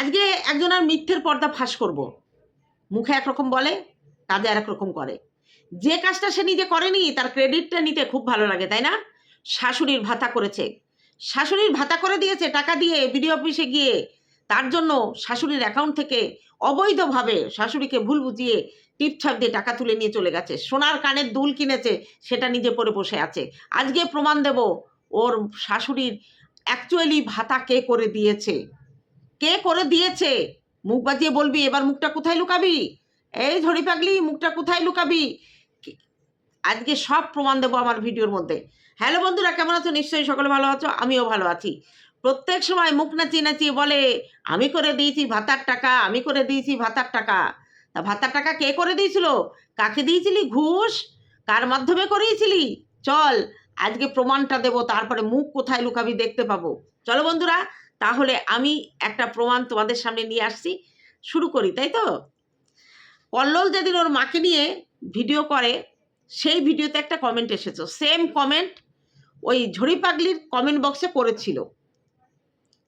আজকে একজনের মিথ্যের পর্দা ফাঁস করব। মুখে একরকম বলে কাজে আর রকম করে। যে কাজটা সে নিজে করেনি, তার ক্রেডিটটা নিতে খুব ভালো লাগে, তাই না? শাশুড়ির ভাতা করেছে। শাশুড়ির ভাতা করে দিয়েছে, টাকা দিয়ে বিডিও অফিসে গিয়ে তার জন্য শাশুড়ির অ্যাকাউন্ট থেকে অবৈধভাবে শাশুড়িকে ভুল বুঝিয়ে টিপছাপ দিয়ে টাকা তুলে নিয়ে চলে গেছে। সোনার কানের দুল কিনেছে, সেটা নিজে পরে বসে আছে। আজকে প্রমাণ দেব, ওর শাশুড়ির অ্যাকচুয়ালি ভাতা কে করে দিয়েছে? কে করে দিয়েছে? মুখ বাজিয়ে বলবি, এবার মুখটা কোথায় লুকাবি? এই ঝড়ি পাগলি, মুখটা কোথায় লুকাবি? আজকে সব প্রমাণ দেবো আমার ভিডিওর মধ্যে। হ্যালো বন্ধুরা, কেমন আছো? নিশ্চয়ই সকলে ভালো আছো, আমিও ভালো আছি। প্রত্যেক সময় মুখ নাচিয়ে নাচিয়ে বলে, আমি করে দিয়েছি ভাতার টাকা, আমি করে দিয়েছি ভাতার টাকা। তা ভাতার টাকা কে করে দিয়েছিল? কাকে দিয়েছিলি? ঘুষ? কার মাধ্যমে করিয়েছিলি? চল, আজকে প্রমাণটা দেবো, তারপরে মুখ কোথায় লুকাবি দেখতে পাবো। চলো বন্ধুরা তাহলে আমি একটা প্রমাণ তোমাদের সামনে নিয়ে আসছি। শুরু করি, তাই তো? কল্লোল যেদিন ওর মাকে নিয়ে ভিডিও করে, সেই ভিডিওতে একটা কমেন্ট এসেছে। সেম কমেন্ট ওই ঝড়ি পাগলির কমেন্ট বক্সে করেছিল।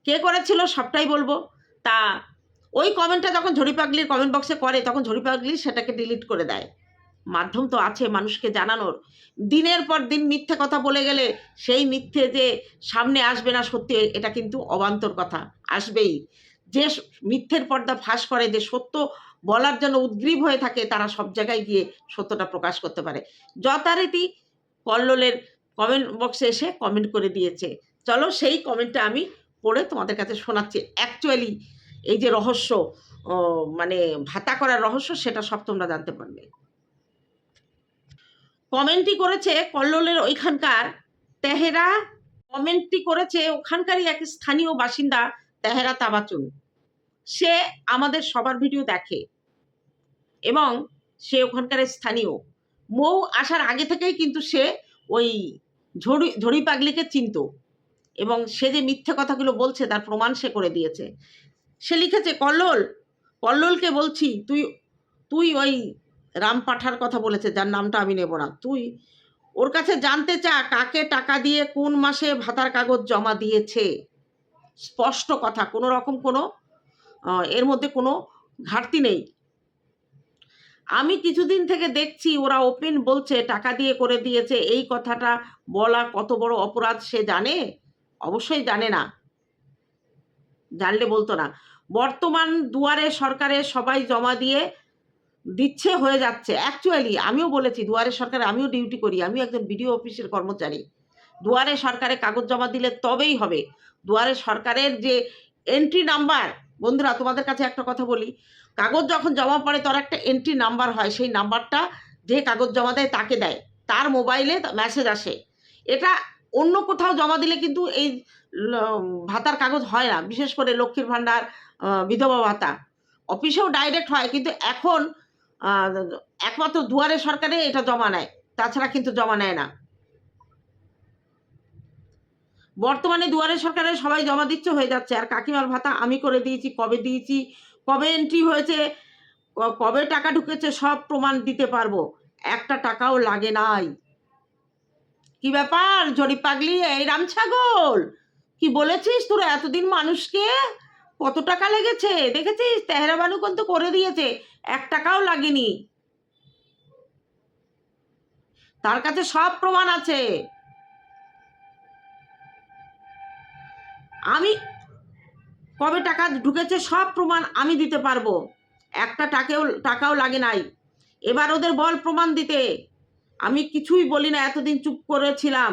কে করেছিল সবটাই বলব। তা ওই কমেন্টটা যখন ঝড়ি পাগলির কমেন্ট বক্সে করে, তখন ঝড়ি পাগলি সেটাকে ডিলিট করে দেয়। মাধ্যম তো আছে মানুষকে জানানোর। দিনের পর দিন মিথ্যে কথা বলে গেলে সেই মিথ্যে যে সামনে আসবে না সত্যি, এটা কিন্তু অবান্তর কথা, আসবেই। যে মিথ্যের পর্দা ফাঁস করে, যে সত্য বলার জন্য উদ্গ্রীব হয়ে থাকে, তারা সব জায়গায় গিয়ে সত্যটা প্রকাশ করতে পারে। যথারীতি কল্লোলের কমেন্ট বক্সে এসে কমেন্ট করে দিয়েছে। চলো সেই কমেন্টটা আমি পড়ে তোমাদের কাছে শোনাচ্ছি। অ্যাকচুয়ালি এই যে রহস্য মানে ভাতা করার রহস্য, সেটা সব তোমরা জানতে পারবে। কমেন্টটি করেছে কল্লোলের ওইখানকার তেহেরা কমেন্টটি করেছে ওখানকারই এক স্থানীয় বাসিন্দা তেহেরা তাবাচুন সে আমাদের সবার ভিডিও দেখে এবং সে ওখানকার স্থানীয়। মৌ আসার আগে থেকেই কিন্তু সে ওই ঝড়ি ঝড়ি পাগলিকে চিনত এবং সে যে মিথ্যে কথাগুলো বলছে তার প্রমাণ সে করে দিয়েছে। সে লিখেছে, কল্লোল, কল্লোলকে বলছি, তুই তুই ওই রাম পাঠার কথা বলেছে, যার নামটা আমি নেব না। তুই ওর কাছে জানতে চা, কাকে টাকা দিয়ে কোন মাসে ভাতার কাগজ জমা দিয়েছে? স্পষ্ট কথা, কোনো রকম কোনো এর মধ্যে কোনো ঘাটতি নেই। আমি কিছুদিন থেকে দেখছি ওরা ওপেন বলছে, টাকা দিয়ে করে দিয়েছে, এই কথাটা বলা কত বড় অপরাধ সে জানে? অবশ্যই জানে না। জানলে বলতো না। বর্তমান দুয়ারে সরকারে সবাই জমা দিয়ে দিচ্ছে হয়ে যাচ্ছে। অ্যাকচুয়ালি আমিও বলেছি, দুয়ারে সরকারে আমিও ডিউটি করি, আমিও একজন বিডিও অফিসের কর্মচারী। দুয়ারে সরকারে কাগজ জমা দিলে তবেই হবে। দুয়ারে সরকারের যে এন্ট্রি নাম্বার বন্ধুরা, তোমাদের কাছে একটা কথা বলি, কাগজ যখন জমা পড়ে, তার একটা এন্ট্রি নাম্বার হয়, সেই নাম্বারটা যে কাগজ জমা দেয়, তাকে দেয়। তার মোবাইলে মেসেজ আসে। এটা অন্য কোথাও জমা দিলে কিন্তু এই ভাতার কাগজ হয় না। বিশেষ করে লক্ষ্মীর ভাণ্ডার বিধবা ভাতা। অফিসেও ডাইরেক্ট হয়, কিন্তু এখন একমাত্র দুয়ারে সরকারে এটা জমা নেয়, তাছাড়া কিন্তু জমা নেয় না। বর্তমানে দুয়ারে সরকারে সবাই জমা দিচ্ছে হয়ে যাচ্ছে। আর কাকিমার ভাতা আমি করে দিয়েছি, কবে দিয়েছি, কবে এন্ট্রি হয়েছে কবে টাকা ঢুকেছে সব প্রমাণ দিতে পারব। একটা টাকাও লাগে নাই। কি ব্যাপার? জরি পাগলি, এই রাম ছাগল কি বলেছিস তোরা এতদিন মানুষকে? কত টাকা লেগেছে? দেখেছিস? তেহরা বানু কিন্তু করে দিয়েছে। এক টাকাও লাগেনি। তার কাছে সব প্রমাণ আছে। আমি কবে টাকা ঢুকেছে সব প্রমাণ আমি দিতে পারব। একটা টাকাও টাকাও লাগে নাই। এবার ওদের বল প্রমাণ দিতে। আমি কিছুই বলি না, এতদিন চুপ করেছিলাম।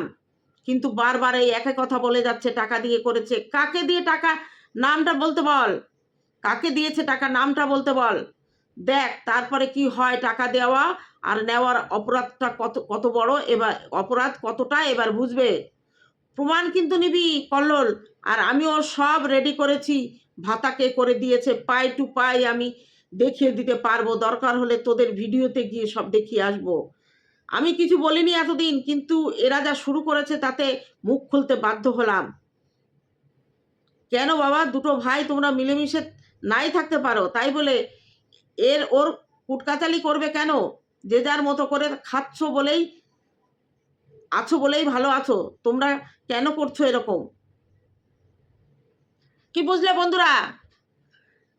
কিন্তু বারবার এই একই কথা বলে যাচ্ছে, টাকা দিয়ে করেছে। কাকে দিয়ে টাকা নামটা বলতে বল। কাকে দিয়েছে টাকা নামটা বলতে বল। দেখ, তারপরে কি হয় টাকা দেওয়া আর নেওয়ার অপরাধটা কত কত বড়, এবার অপরাধ কতটা, এবার বুঝবে। প্রমাণ কিন্তু নিবি কল্লোল। আর আমিও সব রেডি করেছি। ভাতাকে করে দিয়েছে। পাই টু পাই আমি দেখিয়ে দিতে পারব। দরকার হলে তোদের ভিডিওতে গিয়ে সব দেখিয়ে আসব। আমি কিছু বলিনি এতদিন, কিন্তু এরা যা শুরু করেছে তাতে মুখ খুলতে বাধ্য হলাম। কেন বাবা? দুটো ভাই তোমরা মিলেমিশে নাই থাকতে পারো। তাই বলে এর ওর কুটকাচালি করবে কেন? যে যার মতো করে খাচ্ছ বলেই, আছো বলেই ভালো আছো। তোমরা কেন করছ এরকম? কি বুঝলে বন্ধুরা?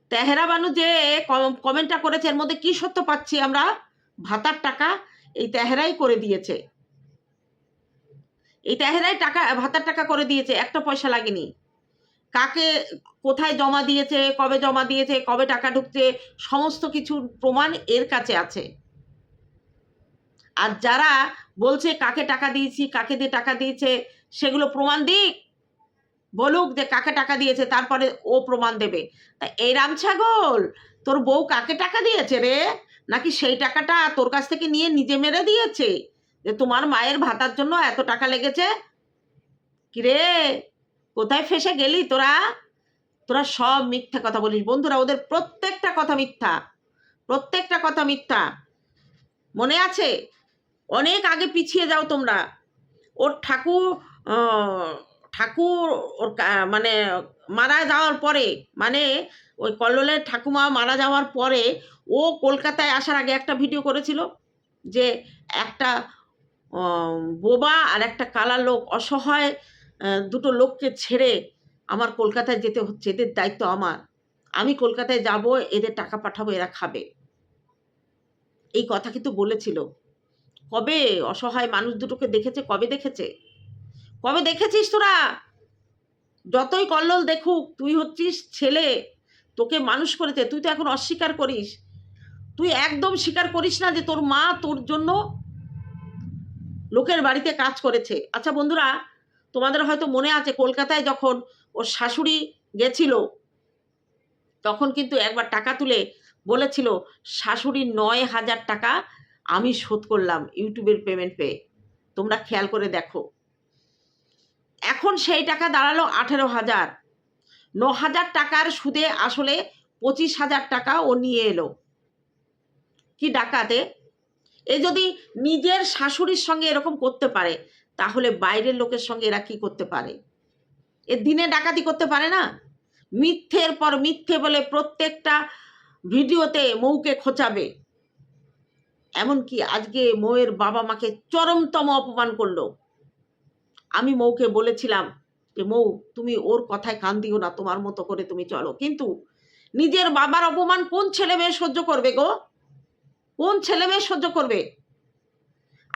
তেহেরা বানু যে কম- কমেন্টটা করেছে, এর মধ্যে কি সত্য পাচ্ছি আমরা? ভাতার টাকা এই তেহেরাই করে দিয়েছে। এই তেহেরাই টাকা, ভাতার টাকা করে দিয়েছে, একটা পয়সা লাগেনি। কাকে কোথায় জমা দিয়েছে, কবে জমা দিয়েছে, কবে টাকা ঢুকছে, সমস্ত কিছুর প্রমাণ এর কাছে আছে। আর যারা বলছে কাকে টাকা দিয়েছি, কাকে দিয়ে টাকা দিয়েছে, সেগুলো প্রমাণ দিক, বলুক যে কাকে টাকা দিয়েছে, তারপরে ও প্রমাণ দেবে। তা এই রাম ছাগল, তোর বউ কাকে টাকা দিয়েছে রে? নাকি সেই টাকাটা তোর কাছ থেকে নিয়ে নিজে মেরে দিয়েছে? যে তোমার মায়ের ভাতার জন্য এত টাকা লেগেছে? কিরে? কোথায় ফেসে গেলি তোরা? তোরা সব মিথ্যা কথা বলিস। বন্ধুরা, ওদের প্রত্যেকটা কথা মিথ্যা। প্রত্যেকটা কথা মিথ্যা। মনে আছে? অনেক আগে পিছিয়ে যাও তোমরা। ওর ঠাকুর ঠাকুর ওর মানে মারা যাওয়ার পরে মানে ওই কল্লোলের ঠাকুমা মারা যাওয়ার পরে ও কলকাতায় আসার আগে একটা ভিডিও করেছিল যে একটা বোবা আর একটা কালা লোক অসহায় দুটো লোককে ছেড়ে আমার কলকাতায় যেতে হচ্ছে এদের দায়িত্ব আমার। আমি কলকাতায় যাব, এদের টাকা পাঠাবো, এরা খাবে। এই কথা কিন্তু বলেছিল। কবে অসহায় মানুষ দুটোকে দেখেছে? কবে দেখেছে? কবে দেখেছিস তোরা? যতই কল্লোল দেখুক, তুই হচ্ছিস ছেলে। তোকে মানুষ করেছে। তুই তো এখন অস্বীকার করিস। তুই একদম স্বীকার করিস না যে তোর মা তোর জন্য লোকের বাড়িতে কাজ করেছে। আচ্ছা বন্ধুরা তোমাদের হয়তো মনে আছে, কলকাতায় যখন ওর শাশুড়ি গেছিল, তখন কিন্তু একবার টাকা তুলে বলেছিল শাশুড়ির নয় হাজার টাকা আমি শোধ করলাম ইউটিউবের পেমেন্ট পেয়ে। তোমরা খেয়াল করে দেখো। এখন সেই টাকা দাঁড়াল আঠেরো হাজার। ন হাজার টাকার সুদে আসলে পঁচিশ হাজার টাকা ও নিয়ে এলো। কি ডাকাতে? এ যদি নিজের শাশুড়ির সঙ্গে এরকম করতে পারে তাহলে বাইরের লোকের সঙ্গে এরা কি করতে পারে? এ দিনে ডাকাতি করতে পারে না? মিথ্যের পর মিথ্যে বলে প্রত্যেকটা ভিডিওতে মৌকে খোঁচাবে। এমনকি আজকে মৌয়ের বাবা মাকে চরমতম অপমান করল। আমি মৌকে বলেছিলাম যে, মৌ, তুমি ওর কথায় কান দিও না, তোমার মতো করে তুমি চলো। কিন্তু নিজের বাবার অপমান কোন ছেলে মেয়ে সহ্য করবে গো? কোন ছেলে মেয়ে সহ্য করবে?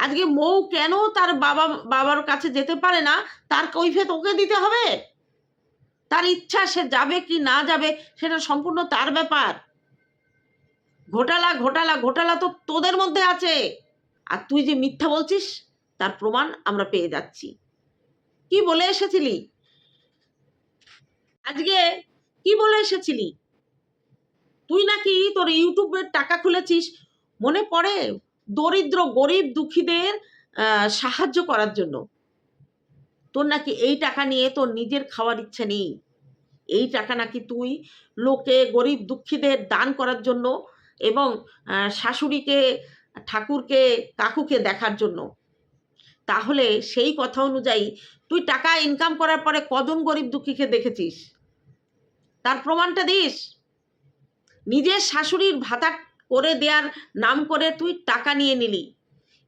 আজকে মৌ কেন তার বাবা, বাবার কাছে যেতে পারে না? তার কৈফিয়ত ওকে দিতে হবে? তার ইচ্ছা সে যাবে কি না যাবে, সেটা সম্পূর্ণ তার ব্যাপার। ঘোটালা ঘোটালা ঘোটালা তো তোদের মধ্যে আছে। আর তুই যে মিথ্যা বলছিস, তার প্রমাণ আমরা পেয়ে যাচ্ছি। কি বলে এসেছিলি? আজকে কি বলে এসেছিলি? তুই নাকি তোর ইউটিউবের টাকা খুলেছিস? মনে পড়ে? দরিদ্র, গরিব, দুঃখীদের সাহায্য করার জন্য। তোর নাকি এই টাকা নিয়ে তোর নিজের খাওয়ার ইচ্ছে নেই। এই টাকা নাকি তুই লোকে, গরিব, দুঃখীদের দান করার জন্য এবং শাশুড়িকে, ঠাকুরকে, কাকুকে দেখার জন্য। তাহলে সেই কথা অনুযায়ী তুই টাকা ইনকাম করার পরে কজন গরিব, দুঃখীকে দেখেছিস? তার প্রমাণটা দিস। নিজের শাশুড়ির ভাতা করে দেওয়ার নাম করে তুই টাকা নিয়ে নিলি।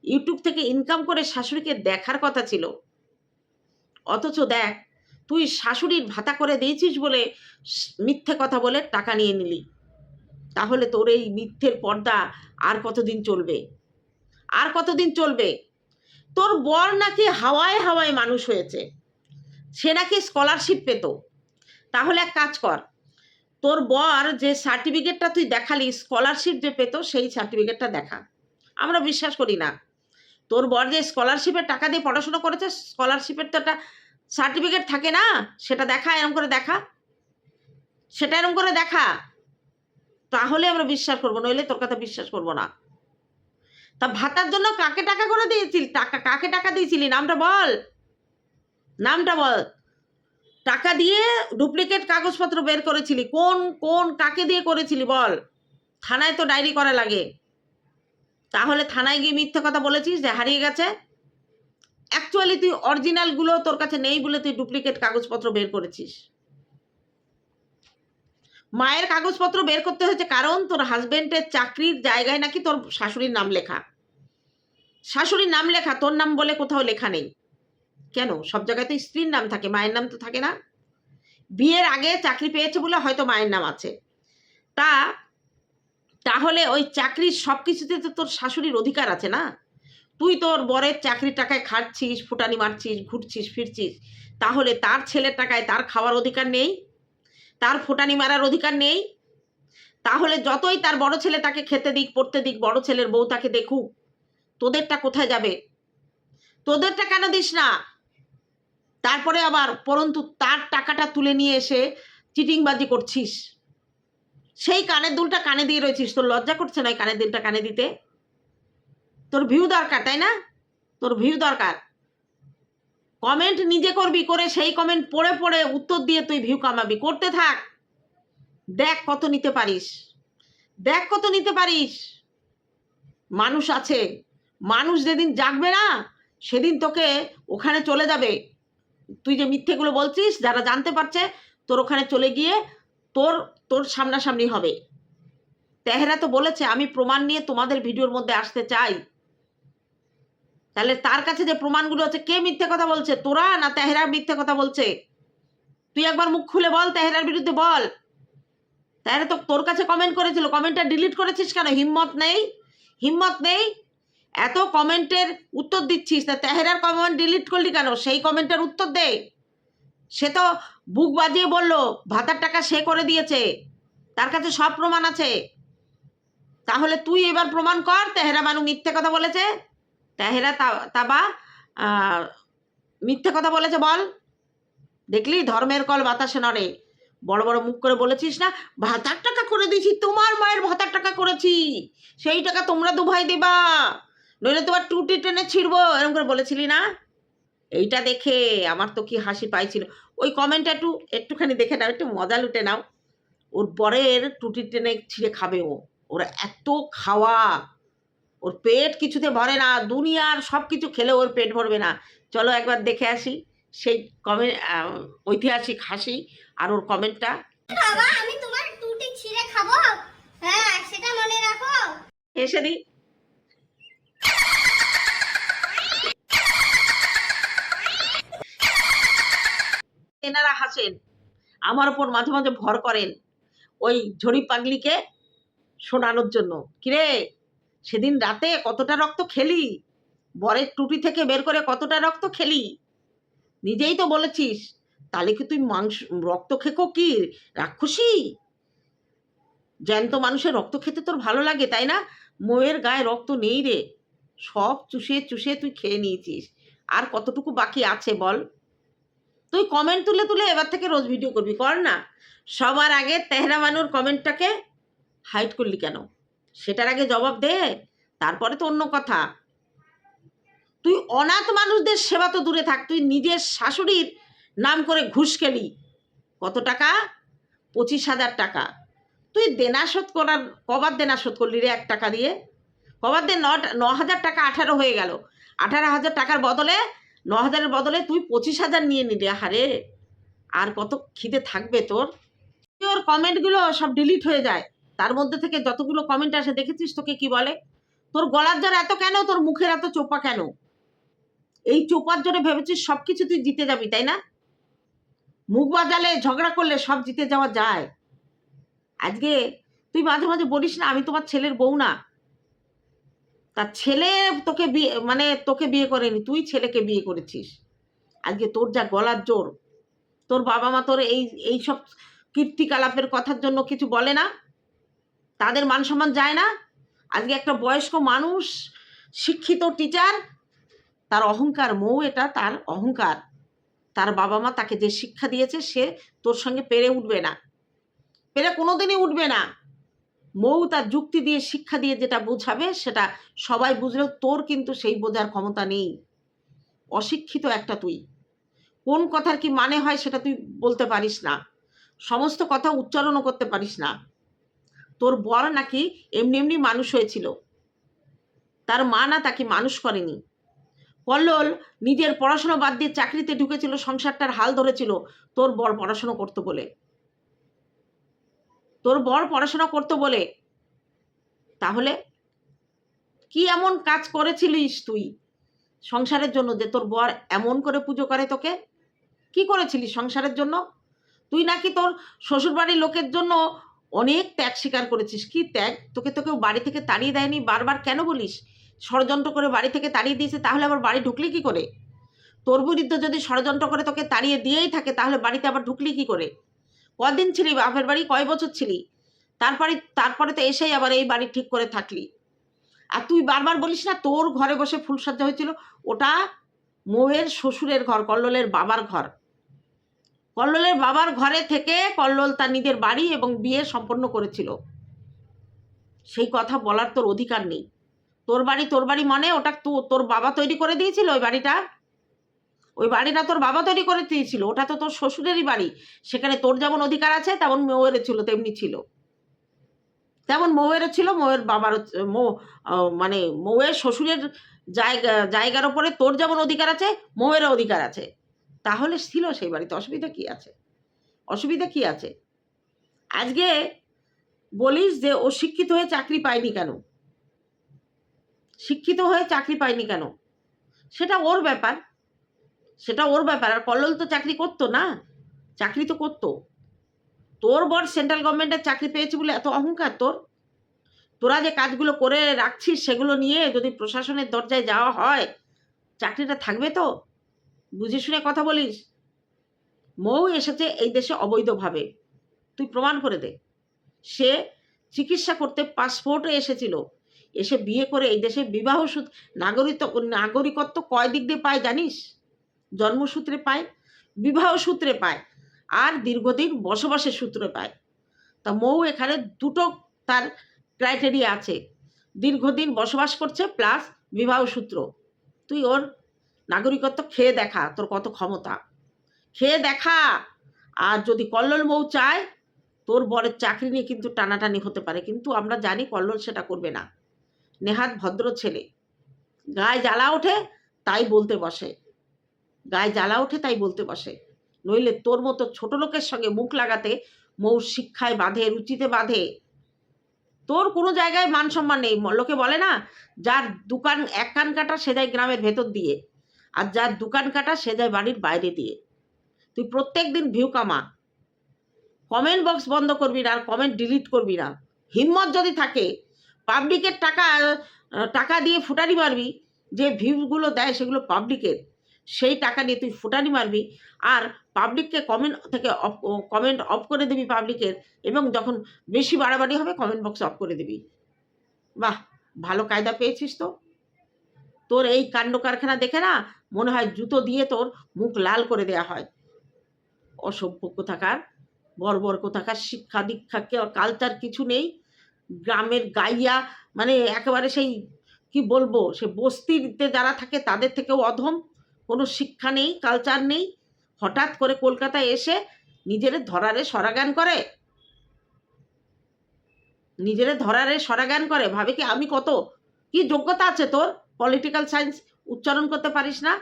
ইউটিউব থেকে ইনকাম করে শাশুড়িকে দেখার কথা ছিল। অথচ দেখ, তুই শাশুড়ির ভাতা করে দিয়েছিস বলে মিথ্যে কথা বলে টাকা নিয়ে নিলি। তাহলে তোর এই মিথ্যের পর্দা আর কতদিন চলবে? আর কতদিন চলবে? তোর বর নাকি হাওয়ায় হাওয়ায় মানুষ হয়েছে। সে নাকি স্কলারশিপ পেত। তাহলে এক কাজ কর তোর বর যে সার্টিফিকেটটা তুই দেখালি স্কলারশিপ যে পেতো, সেই সার্টিফিকেটটা দেখা। আমরা বিশ্বাস করি না। তোর বর যে স্কলারশিপের টাকা দিয়ে পড়াশোনা করেছে স্কলারশিপের তো একটা সার্টিফিকেট থাকে না, সেটা দেখা, এরম করে দেখা। সেটা এরম করে দেখা। তাহলে আমরা বিশ্বাস করব, নইলে তোর কথা বিশ্বাস করব না। তা ভাতার জন্য কাকে টাকা করে দিয়েছিলি? টাকা কাকে টাকা দিয়েছিলি? নামটা বল। নামটা বল। টাকা দিয়ে ডুপ্লিকেট কাগজপত্র বের করেছিলি। কোন কোন, কাকে দিয়ে করেছিলি বল? থানায় তো ডায়েরি করা লাগে। তাহলে থানায় গিয়ে মিথ্যে কথা বলেছিস যে হারিয়ে গেছে? অ্যাকচুয়ালি তুই অরিজিনালগুলো তোর কাছে নেই বলে তুই ডুপ্লিকেট কাগজপত্র বের করেছিস। মায়ের কাগজপত্র বের করতে হয়েছে কারণ তোর হাজবেন্ডের চাকরির জায়গায় নাকি তোর শাশুড়ির নাম লেখা। শাশুড়ির নাম লেখা, তোর নাম বলে কোথাও লেখা নেই। কেন? সব জায়গায় তো স্ত্রীর নাম থাকে, মায়ের নাম তো থাকে না। বিয়ের আগে চাকরি পেয়েছে বলে হয়তো মায়ের নাম আছে। তা তাহলে ওই চাকরির সব কিছুতে তো তোর শাশুড়ির অধিকার আছে না? তুই তোর বরের চাকরির টাকায় খাচ্ছিস ফুটানি মারছিস, ঘুরছিস, ফিরছিস। তাহলে তার ছেলের টাকায় তার খাওয়ার অধিকার নেই? তার ফুটানি মারার অধিকার নেই? তাহলে যতই তার বড় ছেলে তাকে খেতে দিক, পড়তে দিক, বড় ছেলের বউ তাকে দেখুক, তোদেরটা কোথায় যাবে? তোদেরটা কেন দিস না? তারপরে আবার, পরন্তু তার টাকাটা তুলে নিয়ে এসে চিটিংবাজি করছিস। সেই কানের দুলটা কানে দিয়ে রয়েছিস, তোর লজ্জা করছে না কানের দুলটা কানে দিতে? তোর ভিউ দরকার, তাই না? তোর ভিউ দরকার। কমেন্ট নিজে করবি, করে সেই কমেন্ট পড়ে পড়ে উত্তর দিয়ে তুই ভিউ কামাবি। করতে থাক। দেখ কত নিতে পারিস। দেখ কত নিতে পারিস। মানুষ আছে। মানুষ যেদিন জাগবে না, সেদিন তোকে ওখানে চলে যাবে। তুই যে মিথ্যেগুলো বলছিস, যারা জানতে পারছে, তোর ওখানে চলে গিয়ে তোর তোর সামনাসামনি হবে। তেহরা তো বলেছে, আমি প্রমাণ নিয়ে তোমাদের ভিডিওর মধ্যে আসতে চাই। তাহলে তার কাছে যে প্রমাণগুলো আছে, কে মিথ্যে কথা বলছে? তোরা না তেহরা মিথ্যে কথা বলছে? তুই একবার মুখ খুলে বল তেহরার বিরুদ্ধে, বল। তেহরা তো তোর কাছে কমেন্ট করেছিল। কমেন্টটা ডিলিট করেছিস কেন? হিম্মত নেই। হিম্মত নেই এত কমেন্টের উত্তর দিচ্ছিস, তা তেহেরার কমেন্ট ডিলিট করলি কেন? সেই কমেন্টের উত্তর দে। সে তো বুক বাজিয়ে বলল, ভাতার টাকা সে করে দিয়েছে, তার কাছে সব প্রমাণ আছে। তাহলে তুই এবার প্রমাণ কর, তেহেরা মানু মিথ্যে কথা বলেছে। তেহেরা তাবা মিথ্যে কথা বলেছে বল। দেখলি, ধর্মের কল বাতাসে নড়ে। বড় বড় মুখ করে বলেছিস না, ভাতার টাকা করে দিয়েছি, তোমার মায়ের ভাতার টাকা করেছি, সেই টাকা তোমরা দু ভাই দিবা। নইলে তোমার টুটি টেনে ছিঁড়বো এরকম করে বলেছিলি না? এইটা দেখে আমার তো কি হাসি পাইছিল। ওই কমেন্টটা একটু একটুখানি দেখে নাও একটু মজা লুটে নাও। ওর পরের টুটি টেনে ছিঁড়ে খাবে ও। ওরা এত খাওয়া। ওর পেট কিছুতে ভরে না দুনিয়ার সব কিছু খেলে ওর পেট ভরবে না। চলো একবার দেখে আসি সেই কমেন্ট ঐতিহাসিক হাসি আর ওর কমেন্টটা বাবা আমি তোমার টুটি ছিঁড়ে খাব। হ্যাঁ সেটা মনে রাখো। এসে দিই এনারা হাসেন। আমার ওপর মাঝে মাঝে ভর করেন ওই ঝড়ি পাগলিকে শোনানোর জন্য। কিরে, সেদিন রাতে কতটা রক্ত খেলি? বরের টুটি থেকে বের করে কতটা রক্ত খেলি? নিজেই তো বলেছিস, তাহলে কি তুই মাংস, রক্ত খেকো কি, রাক্ষসী? জ্যান্ত মানুষের রক্ত খেতে তোর ভালো লাগে, তাই না? মোয়ের গায়ে রক্ত নেই রে। সব চুষে চুষে তুই খেয়ে নিয়েছিস। আর কতটুকু বাকি আছে বল? তুই কমেন্ট তুলে তুলে এবার থেকে রোজ ভিডিও করবি, কর না? সবার আগে তেহরা মানুর কমেন্টটাকে হাইড করলি কেন? সেটার আগে জবাব দে, তারপরে তো অন্য কথা। তুই অনাথ মানুষদের সেবা তো দূরে থাক, তুই নিজের শাশুড়ির নাম করে ঘুষ খেলি। কত টাকা? পঁচিশ হাজার টাকা। তুই দেনা শোধ করার, কবার দেনা শোধ করলি রে এক টাকা দিয়ে? কবার দে ন ন হাজার টাকা আঠারো হয়ে গেল। আঠারো হাজার টাকার বদলে ন হাজারের বদলে তুই পঁচিশ হাজার নিয়ে নিলি হারে আর কত খিদে থাকবে তোর? তোর কমেন্টগুলো সব ডিলিট হয়ে যায়। তার মধ্যে থেকে যতগুলো কমেন্ট আসে, দেখেছিস তোকে কি বলে? তোর গলার জ্বর এত কেন? তোর মুখের এত চোপা কেন? এই চোপার জন্য ভেবেছিস সব কিছু তুই জিতে যাবি, তাই না? মুখ বাজালে ঝগড়া করলে সব জিতে যাওয়া যায়। আজকে তুই মাঝে মাঝে বলিস না, আমি তোমার ছেলের বউ না। তার ছেলে তোকে বিয়ে মানে তোকে বিয়ে করেনি, তুই ছেলেকে বিয়ে করেছিস। আজকে তোর যা গলার জোর, তোর বাবা মা তোর এই এই সব কীর্তিকলাপের কথার জন্য কিছু বলে না? তাদের মান সম্মান যায় না? আজকে একটা বয়স্ক মানুষ, শিক্ষিত টিচার তার অহংকার, মৌ এটা তার অহংকার। তার বাবা মা তাকে যে শিক্ষা দিয়েছে, সে তোর সঙ্গে পেরে উঠবে না। পেরে কোনোদিনই উঠবে না। মৌ তার যুক্তি দিয়ে, শিক্ষা দিয়ে যেটা বোঝাবে, সেটা সবাই বুঝলেও তোর কিন্তু সেই বোঝার ক্ষমতা নেই। অশিক্ষিত একটা তুই। কোন কথার কি মানে হয় সেটা তুই বলতে পারিস না। সমস্ত কথা উচ্চারণও করতে পারিস না। তোর বর নাকি এমনি এমনি মানুষ হয়েছিল। তার মা না তাকে মানুষ করেনি। কল্লোল নিজের পড়াশোনা বাদ দিয়ে চাকরিতে ঢুকেছিল, সংসারটার হাল ধরেছিল তোর বর পড়াশোনা করতো বলে। তোর বর পড়াশোনা করতো বলে। তাহলে কি এমন কাজ করেছিলিস তুই সংসারের জন্য যে তোর বর এমন করে পুজো করে তোকে? কি করেছিলিস সংসারের জন্য? তুই নাকি তোর শ্বশুরবাড়ির লোকের জন্য অনেক ত্যাগ স্বীকার করেছিস। কি ত্যাগ? তোকে তো কেউ বাড়ি থেকে তাড়িয়ে দেয়নি। বারবার কেন বলিস? ষড়যন্ত্র করে বাড়ি থেকে তাড়িয়ে দিয়েছে, তাহলে আবার বাড়ি ঢুকলি কি করে? তোর বিরুদ্ধে যদি ষড়যন্ত্র করে তোকে তাড়িয়ে দিয়েই থাকে, তাহলে বাড়িতে আবার ঢুকলি কি করে? কদিন ছিলি? বাপের বাড়ি কয় বছর ছিলি? তারপরে তারপরে তো এসেই আবার এই বাড়ি ঠিক করে থাকলি। আর তুই বারবার বলিস না, তোর ঘরে বসে ফুলসজ্জা হয়েছিল। ওটা মৌয়ের শ্বশুরের ঘর, কল্লোলের বাবার ঘর। কল্লোলের বাবার ঘরে থেকে কল্লোল তার নিজের বাড়ি এবং বিয়ে সম্পন্ন করেছিল। সেই কথা বলার তোর অধিকার নেই। তোর বাড়ি তোর বাড়ি মানে ওটা তোর বাবা তৈরি করে দিয়েছিল ওই বাড়িটা ওই বাড়িটা তোর বাবা তৈরি করে দিয়েছিল, ওটা তো তোর শ্বশুরেরই বাড়ি। সেখানে তোর যেমন অধিকার আছে, তেমন মৌয়েরও ছিল, তেমনি ছিল। তেমন মৌয়েরও ছিল, মৌয়ের বাবারও মৌ মানে মৌয়ের শ্বশুরের জায়গা, জায়গার ওপরে তোর যেমন অধিকার আছে মৌয়েরও অধিকার আছে। তাহলে ছিল সেই বাড়িতে, অসুবিধা কি আছে? অসুবিধা কি আছে? আজকে বলিস যে ও শিক্ষিত হয়ে চাকরি পায়নি কেন? শিক্ষিত হয়ে চাকরি পায়নি কেন? সেটা ওর ব্যাপার। সেটা ওর ব্যাপার। আর কল্লোল তো চাকরি করতো না। চাকরি তো করতো। তোর বর সেন্ট্রাল গভর্নমেন্টের চাকরি পেয়েছে বলে এত অহংকার তোর? তোরা যে কাজগুলো করে রাখছিস সেগুলো নিয়ে যদি প্রশাসনের দরজায় যাওয়া হয়, চাকরিটা থাকবে তো? বুঝে শুনে কথা বলিস। মৌ এসেছে এই দেশে অবৈধভাবে। তুই প্রমাণ করে দে। সে চিকিৎসা করতে পাসপোর্টে এসেছিল। এসে বিয়ে করে এই দেশে বিবাহ নাগরিকত্ব নাগরিকত্ব কয় দিক দিয়ে পায় জানিস? জন্মসূত্রে পায় বিবাহ সূত্রে পায়, আর দীর্ঘদিন বসবাসের সূত্রে পায়। তা মৌ এখানে দুটো তার ক্রাইটেরিয়া আছে। দীর্ঘদিন বসবাস করছে প্লাস বিবাহ সূত্র তুই ওর নাগরিকত্ব খেয়ে দেখা, তোর কত ক্ষমতা? খেয়ে দেখা! আর যদি কল্লোল মৌ চায়, তোর বরের চাকরি নিয়ে কিন্তু টানাটানি হতে পারে, কিন্তু আমরা জানি কল্লোল সেটা করবে না। নেহাত ভদ্র ছেলে। গায়ে জ্বালা ওঠে, তাই বলতে বসে। গায়ে জ্বালা ওঠে, তাই বলতে বসে। নইলে তোর মতো ছোট লোকের সঙ্গে মুখ লাগাতে, মৌ শিক্ষায় বাঁধে, রুচিতে বাঁধে, তোর কোনো জায়গায় মান সম্মান নেই। লোকে বলে না, যার দোকান এক কান কাটা, সে যায় গ্রামের ভেতর দিয়ে। আর যার দোকান কাটা, সে যায় বাড়ির বাইরে দিয়ে। তুই প্রত্যেক দিন ভিউ কামা। কমেন্ট বক্স বন্ধ করবি না, আর কমেন্ট ডিলিট করবি না। হিম্মত যদি থাকে, পাবলিকের টাকা টাকা দিয়ে ফুটারি মারবি, যে ভিউগুলো দেয় সেগুলো পাবলিকের। সেই টাকা নিয়ে তুই ফুটানি মারবি আর পাবলিককে কমেন্ট থেকে অফ কমেন্ট অফ করে দিবি পাবলিকের এবং যখন বেশি বাড়াবাড়ি হবে কমেন্ট বক্স অফ করে দিবি। বাহ, ভালো কায়দা পেয়েছিস তো। তোর এই কাণ্ড কারখানা দেখে না মনে হয় জুতো দিয়ে তোর মুখ লাল করে দেয়া হয়। অসভ্য কোথাকার, বর্বর কোথাকার, শিক্ষা দীক্ষা কালচার কিছু নেই। গ্রামের গাইয়া মানে একেবারে সেই, কি বলব, সে বস্তিতে যারা থাকে তাদের থেকেও অধম। কোনো শিক্ষা নেই কালচার নেই। হঠাৎ করে কলকাতায় এসে নিজের ধরারে সরাগান করে। নিজের ধরারে সরাগান করে। ভাবে কি, আমি কত? কি যোগ্যতা আছে তোর? পলিটিক্যাল সায়েন্স উচ্চারণ করতে পারিস না?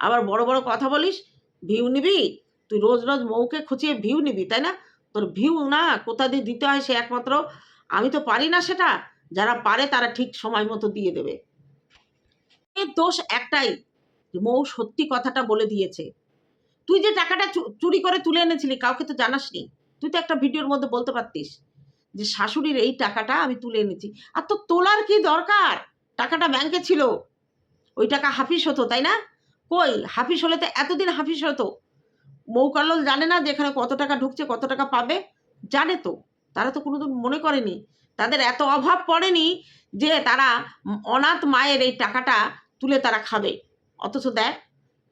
আবার বড় বড় কথা বলিস, ভিউ নিবি? তুই রোজ রোজ মৌকে খুঁচিয়ে ভিউ নিবি, তাই না? তোর ভিউ না, কোথা দিয়ে দিতে হয় সে একমাত্র? আমি তো পারি না সেটা। যারা পারে তারা ঠিক সময় মতো দিয়ে দেবে। দোষ একটাই মৌ সত্যি কথাটা বলে দিয়েছে। তুই যে টাকাটা চুরি করে তুলে এনেছিলি, কাউকে তো জানাসনি। তুই তো একটা ভিডিওর মধ্যে বলতে পারতিস যে শাশুড়ির এই টাকাটা আমি তুলে এনেছি। আর তো তোলার কি দরকার? টাকাটা ব্যাংকে ছিল। ওই টাকা হাফিস হতো, তাই না? কই, হাফিস হলে তো এতদিন হাফিস হতো। মৌকাল্লোল জানে না যে এখানে কত টাকা ঢুকছে, কত টাকা পাবে। জানে তো। তারা তো কোনোদিন মনে করেনি। তাদের এত অভাব পড়েনি যে তারা অনাথ মায়ের এই টাকাটা তুলে তারা খাবে। অথচ দেখ,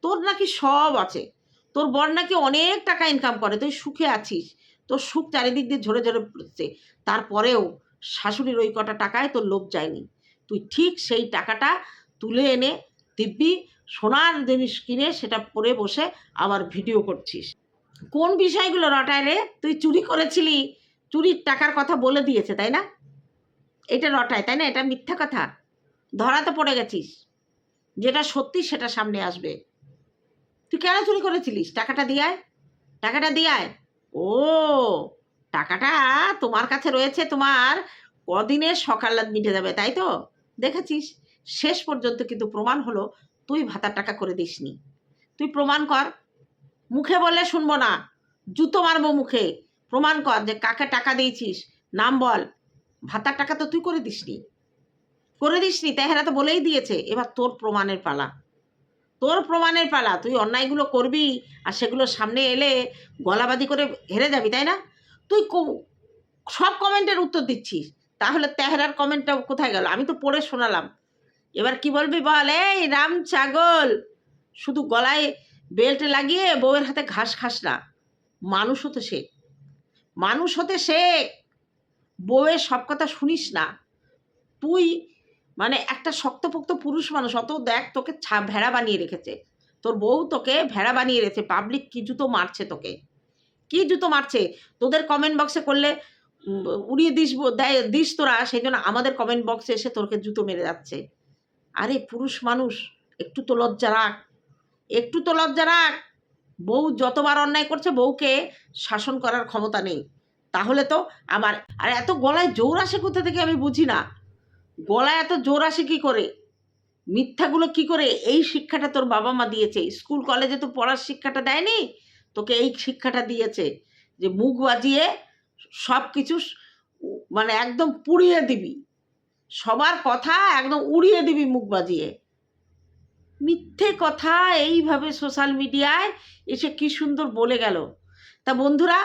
তোর নাকি সব আছে। তোর বর নাকি অনেক টাকা ইনকাম করে, তুই সুখে আছিস। তোর সুখ চারিদিক দিয়ে ঝরে ঝরে পড়ছে। তারপরেও শাশুড়ির ওই কটা টাকায় তোর লোভ যায়নি। তুই ঠিক সেই টাকাটা তুলে এনে দিব্যি সোনার জিনিস কিনে সেটা পরে বসে আবার ভিডিও করছিস। কোন বিষয়গুলো রটায় রে? তুই চুরি করেছিলি। চুরির টাকার কথা বলে দিয়েছে, তাই না? এটা রটায়, তাই না? এটা মিথ্যা কথা। ধরাতে পড়ে গেছিস। যেটা সত্যি সেটা সামনে আসবে। তুই কেন চুরি করেছিলিস? টাকাটা দিয়ে টাকাটা দিয়ে ও, টাকাটা তোমার কাছে রয়েছে তোমার কদিনের সকাল মিটে যাবে, তাই তো? দেখেছিস? শেষ পর্যন্ত কিন্তু প্রমাণ হলো তুই ভাতার টাকা করে দিসনি। তুই প্রমাণ কর। মুখে বলে শুনব না। জুতো মারবো মুখে। প্রমাণ কর যে কাকে টাকা দিয়েছিস। নাম বল। ভাতার টাকা তো তুই করে দিসনি। করে দিসনি তেহেরা তো বলেই দিয়েছে। এবার তোর প্রমাণের পালা। তোর প্রমাণের পালা। তুই অন্যায়গুলো করবি আর সেগুলো সামনে এলে গলাবাদি করে হেরে যাবি, তাই না? তুই সব কমেন্টের উত্তর দিচ্ছিস। তাহলে তেহরার কমেন্টটা কোথায় গেল? আমি তো পড়ে শোনালাম। এবার কি বলবি বল? এই রাম ছাগল! শুধু গলায় বেল্ট লাগিয়ে বউয়ের হাতে ঘাস খাস না। মানুষ হতে শেখ। মানুষ হতে শেখ। বউয়ের সব কথা শুনিস না। তুই মানে একটা শক্তপোক্ত পুরুষ মানুষ, অত দেখ তোকে ছা, ভেড়া বানিয়ে রেখেছে। তোর বউ তোকে ভেড়া বানিয়ে রেখেছে পাবলিক কি জুতো মারছে তোকে? কি জুতো মারছে? তোদের কমেন্ট বক্সে করলে উড়িয়ে দিস দেয়, দিস তোরা, সেই জন্য আমাদের কমেন্ট বক্সে এসে তোরকে জুতো মেরে যাচ্ছে। আরে পুরুষ মানুষ, একটু তো লজ্জা রাখ। একটু তো লজ্জা রাখ। বউ যতবার অন্যায় করছে, বউকে শাসন করার ক্ষমতা নেই। তাহলে তো আমার, আর এত গলায় জোর আসে কোথা থেকে আমি বুঝি না। গলায় এত জোর আসে কি করে? মিথ্যাগুলো কি করে? এই শিক্ষাটা তোর বাবা মা দিয়েছে। স্কুল, কলেজে তো পড়ার শিক্ষাটা দেয়নি, তোকে এই শিক্ষাটা দিয়েছে যে মুখ বাজিয়ে সব কিছু মানে একদম পুড়িয়ে দিবি। সবার কথা একদম উড়িয়ে দিবি মুখ বাজিয়ে। মিথ্যে কথা এইভাবে সোশ্যাল মিডিয়ায় এসে কি সুন্দর বলে গেল। তা বন্ধুরা,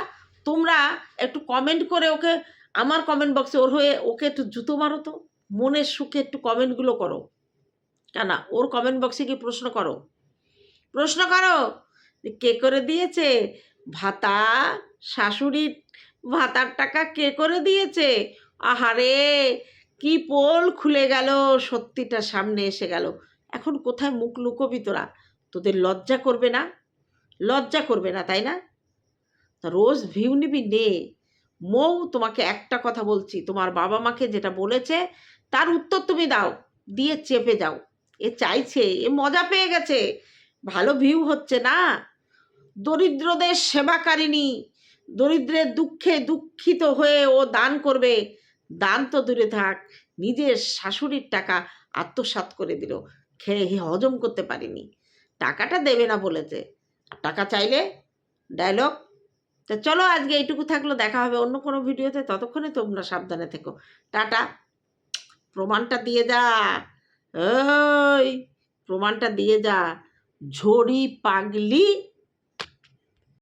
তোমরা একটু কমেন্ট করে ওকে, আমার কমেন্ট বক্সে ওর হয়ে ওকে একটু জুতো মারো তো। মনের সুখে একটু কমেন্টগুলো করো। কেন? ওর কমেন্ট বক্সে গিয়ে প্রশ্ন করো। প্রশ্ন করো কে করে দিয়েছে? ভাতা শাশুড়ির ভাতার টাকা কে করে দিয়েছে? আহারে, কি পোল খুলে গেল, সত্যিটা সামনে এসে গেল। এখন কোথায় মুখ লুকোবি তোরা? তোদের লজ্জা করবে না? লজ্জা করবে না, তাই না? রোজ ভিউ নিবি নে। মৌ তোমাকে একটা কথা বলছি, তোমার বাবা মাকে যেটা বলেছে তার উত্তর তুমি দাও, দিয়ে চেপে যাও। এ চাইছে, এ মজা পেয়ে গেছে, ভালো ভিউ হচ্ছে না। দরিদ্রদের সেবাকারিণী, দরিদ্রের দুঃখে দুঃখিত হয়ে ও দান করবে। দান তো দূরে থাক, নিজের শাশুড়ির টাকা আত্মসাৎ করে দিল, খেয়ে হজম করতে পারিনি। টাকাটা দেবে না বলেছে। টাকা চাইলে? ডায়লগ তা চলো আজকে এইটুকু থাকল, দেখা হবে অন্য কোনো ভিডিওতে, ততক্ষণে তোমরা সাবধানে থেকো। টাটা। প্রমাণটা দিয়ে যা। ওই প্রমাণটা দিয়ে যা। ঝড়ি পাগলি